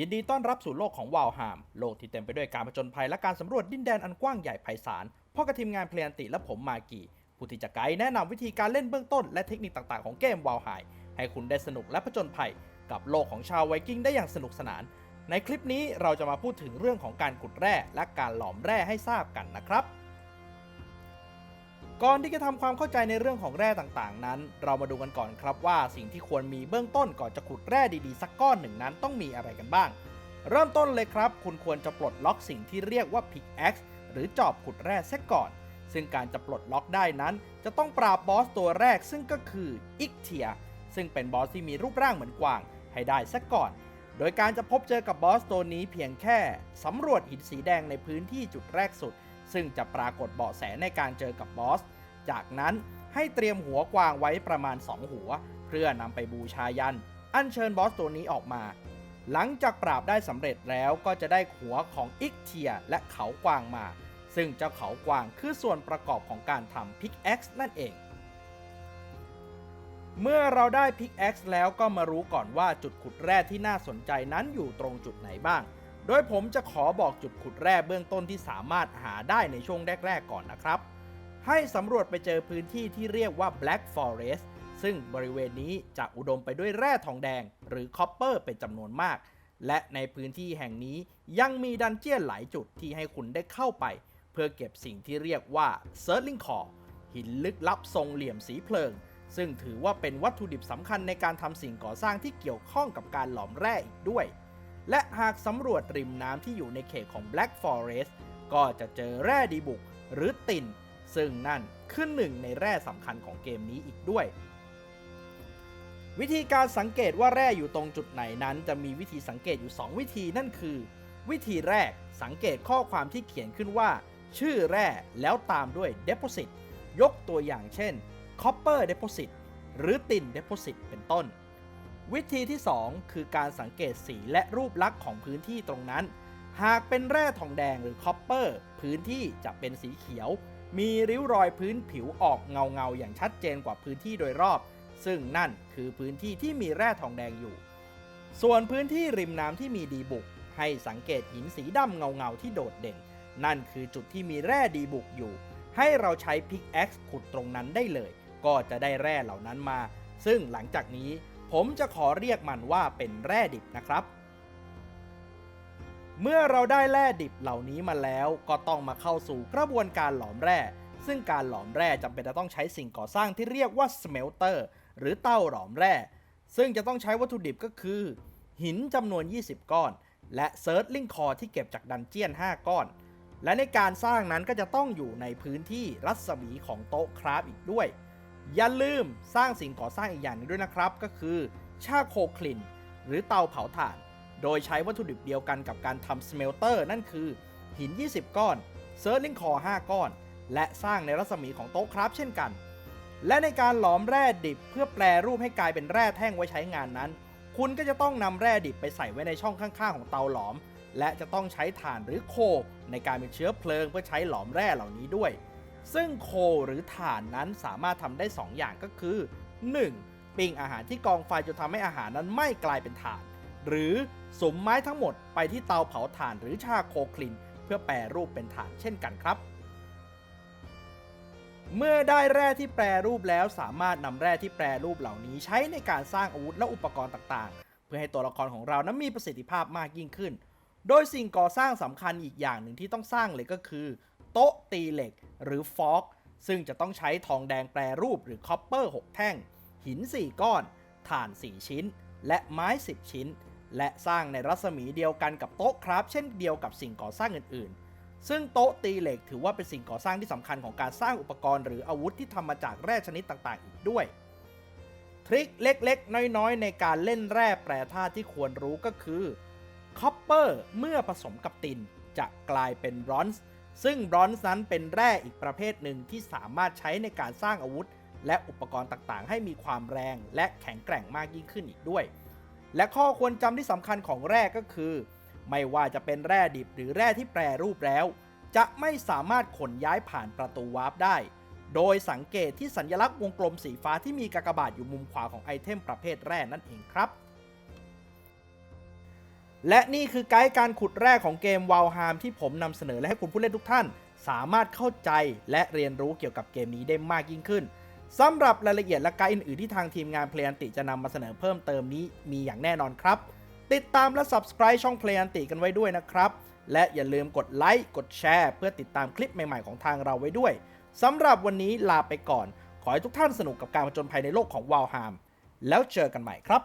ยินดีต้อนรับสู่โลกของวาลฮาม โลกที่เต็มไปด้วยการผจญภัยและการสำรวจดินแดนอันกว้างใหญ่ไพศาลพ่อกับทีมงานเพลียนติและผมมากีผู้ที่จะไกด์แนะนำวิธีการเล่นเบื้องต้นและเทคนิคต่างๆของเกมวาลไฮให้คุณได้สนุกและผจญภัย กับโลกของชาวไวกิ้งได้อย่างสนุกสนาน ในคลิปนี้เราจะมาพูดถึงเรื่องของการขุดแร่และการหลอมแร่ให้ทราบกันนะครับ ก่อนที่จะทำความเข้าใจในเรื่องของแร่ต่างๆ นั้น เรามาดูกันก่อนครับว่าสิ่งที่ควรมีเบื้องต้นก่อนจะขุดแร่ดีๆ สักก้อนหนึ่งนั้นต้องมีอะไรกันบ้าง เริ่มต้นเลยครับ คุณควรจะปลดล็อกสิ่งที่เรียกว่า pickaxe หรือจอบขุดแร่เสียก่อน ซึ่งการจะปลดล็อกได้นั้น จะต้องปราบบอสตัวแรกซึ่งก็คืออิกเทียซึ่งเป็นบอสที่มีรูปร่างเหมือนกวาง ให้ได้ซะก่อน โดยการจะพบเจอกับบอสตัวนี้เพียงแค่สำรวจหินสีแดงในพื้นที่จุดแรกสุด ซึ่งจะปรากฏเบาะแสในการเจอกับบอส จากนั้นให้เตรียมหัวกวางไว้ประมาณ 2 หัว เพื่อนำไปบูชายัน อัญเชิญบอสตัวนี้ออกมา หลังจากปราบได้สำเร็จแล้วก็จะได้หัวของอิกเทียและเขากวางมา ซึ่งเจ้าเขากวางคือส่วนประกอบของการทำพิกแอ็กซ์นั่นเองเมื่อเราได้พิกแอ็กซ์แล้วก็มารู้ก่อนว่าจุดขุดแร่ที่น่าสนใจนั้นอยู่ตรงจุดไหนบ้าง โดยผมจะขอบอกจุดขุดแร่เบื้องต้นที่สามารถหาได้ในช่วงแรก ๆ ก่อนนะครับ ให้สำรวจไปเจอพื้นที่ที่เรียกว่า Black Forest ซึ่งบริเวณนี้จะอุดมไปด้วยแร่ทองแดง หรือคอปเปอร์เป็นจำนวนมาก และในพื้นที่แห่งนี้ยังมีดันเจียนหลายจุดที่ให้คุณได้เข้าไป เพื่อเก็บสิ่งที่เรียกว่า s e a r c h i n g Core หินลึกลับทรงเหลี่ยมสีเพลิง ซึ่งถือว่าเป็นวัตถุดิบสำคัญในการทำสิ่งก่อสร้างที่เกี่ยวข้องกับการหลอมแร่อีกด้วย และหากสำรวจริมน้ำที่อยู่ในเขตของ Black Forest ก็จะเจอแร่ดีบุกหรือติน ซึ่งนั่นคือหนึ่งในแร่สำคัญของเกมนี้อีกด้วย วิธีการสังเกตว่าแร่อยู่ตรงจุดไหนนั้น จะมีวิธีสังเกตอยู่ 2 วิธีนั่นคือ วิธีแรกสังเกตข้อความที่เขียนขึ้นว่า ชื่อแร่แล้วตามด้วย deposit ยกตัวอย่างเช่น copper deposit หรือติน deposit เป็นต้น วิธีที่ 2 คือการสังเกตสีและรูปลักษณ์ของพื้นที่ตรงนั้น หากเป็นแร่ทองแดงหรือคอปเปอร์พื้นที่จะเป็นสีเขียว มีริ้วรอยพื้นผิวออกเงาเงาอย่างชัดเจนกว่าพื้นที่โดยรอบ ซึ่งนั่นคือพื้นที่ที่มีแร่ทองแดงอยู่ ส่วนพื้นที่ริมน้ำที่มีดีบุก ให้สังเกตหินสีดำเงาเงาที่โดดเด่น นั่นคือจุดที่มีแร่ดีบุกอยู่ ให้เราใช้พิกแอ็กซ์ขุดตรงนั้นได้เลย ก็จะได้แร่เหล่านั้นมา ซึ่งหลังจากนี้ ผมจะขอเรียกมันว่าเป็นแร่ดิบนะครับ เมื่อเราได้แร่ดิบเหล่านี้มาแล้วก็ต้องมาเข้าสู่กระบวนการหลอมแร่ ซึ่งการหลอมแร่จำเป็นจะต้องใช้สิ่งก่อสร้างที่เรียกว่า smelter หรือเต้าหลอมแร่ ซึ่งจะต้องใช้วัตถุดิบก็คือ หินจำนวน 20 ก้อน และเซิร์ชลิงคอที่เก็บจากดันเจียน 5 ก้อน และในการสร้างนั้นก็จะต้องอยู่ในพื้นที่รัศมีของโต๊ะคราฟอีกด้วย อย่าลืมสร้างสิ่งก่อสร้างอีกอย่างหนึงด้วยนะครับ ก็คือชาโคคลิน หรือเตาเผาถ่าน โดยใช้วัตถุดิบเดียวกันกับการทำสเมลเตอร์นั่นคือ หิน 20 ก้อน เซิร์ชลิงคอ 5 ก้อน และสร้างในรัศมีของโต๊ะคราฟเช่นกัน และในการหลอมแร่ดิบเพื่อแปลรูปให้กลายเป็นแร่แท่งไว้ใช้งานนั้น คุณก็จะต้องนำแร่ดิบไปใส่ไว้ในช่องข้างๆของเตาหลอม และจะต้องใช้ถ่านหรือโค ในการเป็นเชื้อเพลิงเพื่อใช้หลอมแร่เหล่านี้ด้วย ซึ่งโคหรือถ่านนั้นสามารถทำได้ 2 อย่างก็คือ 1. ปิ้งอาหารที่กองไฟจนทำให้อาหารนั้นไม่กลายเป็นถ่าน หรือสมไม้ทั้งหมดไปที่เตาเผาถ่านหรือชาโคคลิน เพื่อแปรรูปเป็นถ่านเช่นกันครับ เมื่อได้แร่ที่แปรรูปแล้วสามารถนำแร่ที่แปรรูปเหล่านี้ใช้ในการสร้างอาวุธและอุปกรณ์ต่างๆ เพื่อให้ตัวละครของเรานั้นมีประสิทธิภาพมากยิ่งขึ้น โดยสิ่งก่อสร้างสำคัญอีกอย่างหนึ่งที่ต้องสร้างเลยก็คือ โต๊ะตีเหล็กหรือฟอกซึ่งจะต้องใช้ทองแดงแปรรูปหรือคอปเปอร์ 6 แท่ง หิน 4 ก้อน ถ่าน 4 ชิ้น และไม้ 10 ชิ้น และสร้างในรัศมีเดียวกันกับโต๊ะครับ เช่นเดียวกับสิ่งก่อสร้างอื่น ๆ ซึ่งโต๊ะตีเหล็กถือว่าเป็นสิ่งก่อสร้างที่สำคัญของการสร้างอุปกรณ์หรืออาวุธที่ทำมาจากแร่ชนิดต่างๆ อีกด้วย ทริคเล็กๆ น้อยๆ ในการเล่นแร่แปรธาตุที่ควรรู้ก็คือคอปเปอร์เมื่อผสมกับตินจะกลายเป็นบรอนซ์ ซึ่งบรอนซ์นั้นเป็นแร่อีกประเภทหนึ่งที่สามารถใช้ในการสร้างอาวุธ และอุปกรณ์ต่างๆ ให้มีความแรงและแข็งแกร่งมากยิ่งขึ้นอีกด้วย และข้อควรจำที่สำคัญของแร่ก็คือ ไม่ว่าจะเป็นแร่ดิบหรือแร่ที่แปรรูปแล้ว จะไม่สามารถขนย้ายผ่านประตูวาร์ปได้ โดยสังเกตที่สัญลักษณ์วงกลมสีฟ้าที่มีกากบาทอยู่มุมขวาของไอเทมประเภทแร่นั่นเองครับ และนี่คือไกด์การขุดแร่ของเกม w o w h a m ที่ผมนำเสนอและให้คุณผู้เล่นทุกท่าน สามารถเข้าใจและเรียนรู้เกี่ยวกับเกมนี้ได้มากยิ่งขึ้นสำหรับรายละเอียดและไกด์อื่นๆที่ทางทีมงานเพลยันติจะนำมาเสนอเพิ่มเติมนี้มีอย่างแน่นอนครับ ติดตามและ Subscribe ช่องเพลยันติกันไว้ด้วยนะครับ และอย่าลืมกดไลค์กดแชร์ เพื่อติดตามคลิปใหม่ๆของทางเราไว้ด้วยสำหรับวันนี้ลาไปก่อน ขอให้ทุกท่านสนุกกับการผจญภัยในโลกของว l ลฮามแล้วเจอกันใหม่ครับ